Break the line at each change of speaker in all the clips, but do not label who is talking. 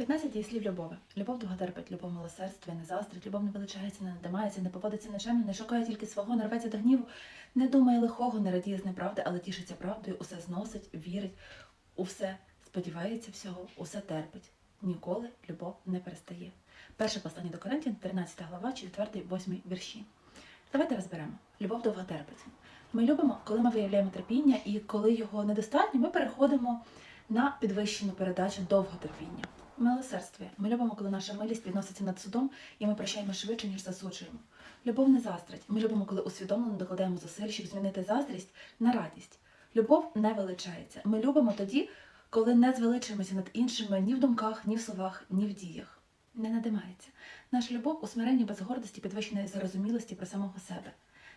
15 дієслів любові. Любов довготерпить, любов милосердствує, не заздрить, любов не величається, не надимається, не поводиться нечемно, не шукає тільки свого, не рветься до гніву, не думає лихого, не радіє з неправди, але тішиться правдою, усе зносить, вірить, у все сподівається всього, усе терпить. Ніколи любов не перестає. Перше послання до Коринтян, 13 глава, 4, 8 вірші. Давайте розберемо. Любов довго терпить. Ми любимо, коли ми виявляємо терпіння, і коли його недостатньо, ми переходимо на підвищену передачу довготерпіння. Милосердствує. Ми любимо, коли наша милість підноситься над судом, і ми прощаємо швидше, ніж засуджуємо. Любов не заздрить. Ми любимо, коли усвідомлено докладаємо зусиль, щоб змінити заздрість на радість. Любов не величається. Ми любимо тоді, коли не звеличуємося над іншими ні в думках, ні в словах, ні в діях. Не надимається. Наша любов у смиренні без гордості, підвищеної зарозумілості про самого себе.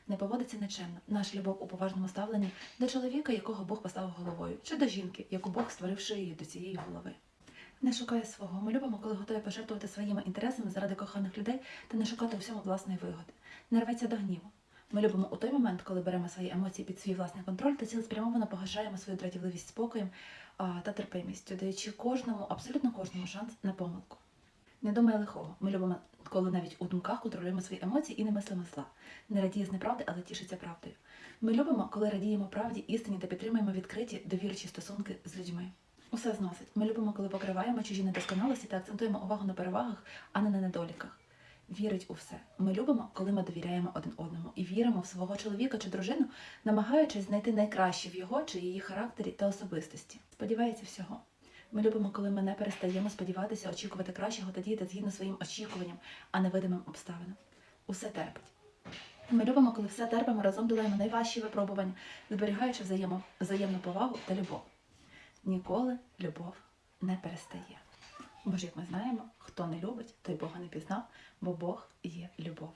Не поводиться нечемно. Наша любов у поважному ставленні до чоловіка, якого Бог поставив головою, чи до жінки, яку Бог створив шиєю до цієї голови. Не шукає свого. Ми любимо, коли готові пожертвувати своїми інтересами заради коханих людей та не шукати у всьому власної вигоди. Не рветься до гніву. Ми любимо у той момент, коли беремо свої емоції під свій власний контроль та цілеспрямовано погашаємо свою дратівливість спокоєм та терпимістю, даючи кожному, абсолютно кожному шанс на помилку. Не думає лихого. Ми любимо, коли навіть у думках контролюємо свої емоції і не мислимо зла. Не радіє з неправди, але тішиться правдою. Ми любимо, коли радіємо правді, істині та підтримуємо відкриті, довірчі стосунки з людьми. Усе зносить. Ми любимо, коли покриваємо чужі недосконалості та акцентуємо увагу на перевагах, а не на недоліках. Вірить у все. Ми любимо, коли ми довіряємо один одному і віримо в свого чоловіка чи дружину, намагаючись знайти найкраще в його чи її характері та особистості. Сподівається всього. Ми любимо, коли ми не перестаємо сподіватися, очікувати кращого та діяти згідно своїм очікуванням, а не видимим обставинам. Усе терпить. Ми любимо, коли все терпимо, разом долаємо найважчі випробування, зберігаючи взаємо, взаємну повагу та любов. Ніколи любов не перестає. Бо ж як ми знаємо, хто не любить, той Бога не пізнав, бо Бог є любов.